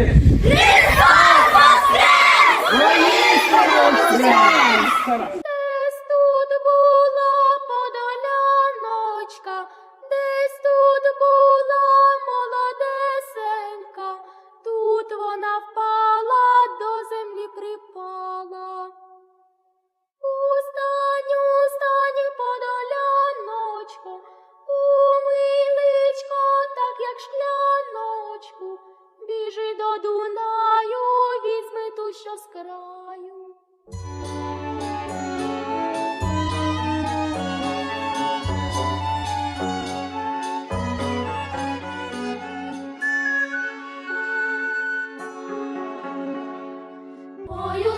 світ! Христос Воскрес! Воскрес! Десь тут була подоляночка, десь тут була молодесенька, Boy,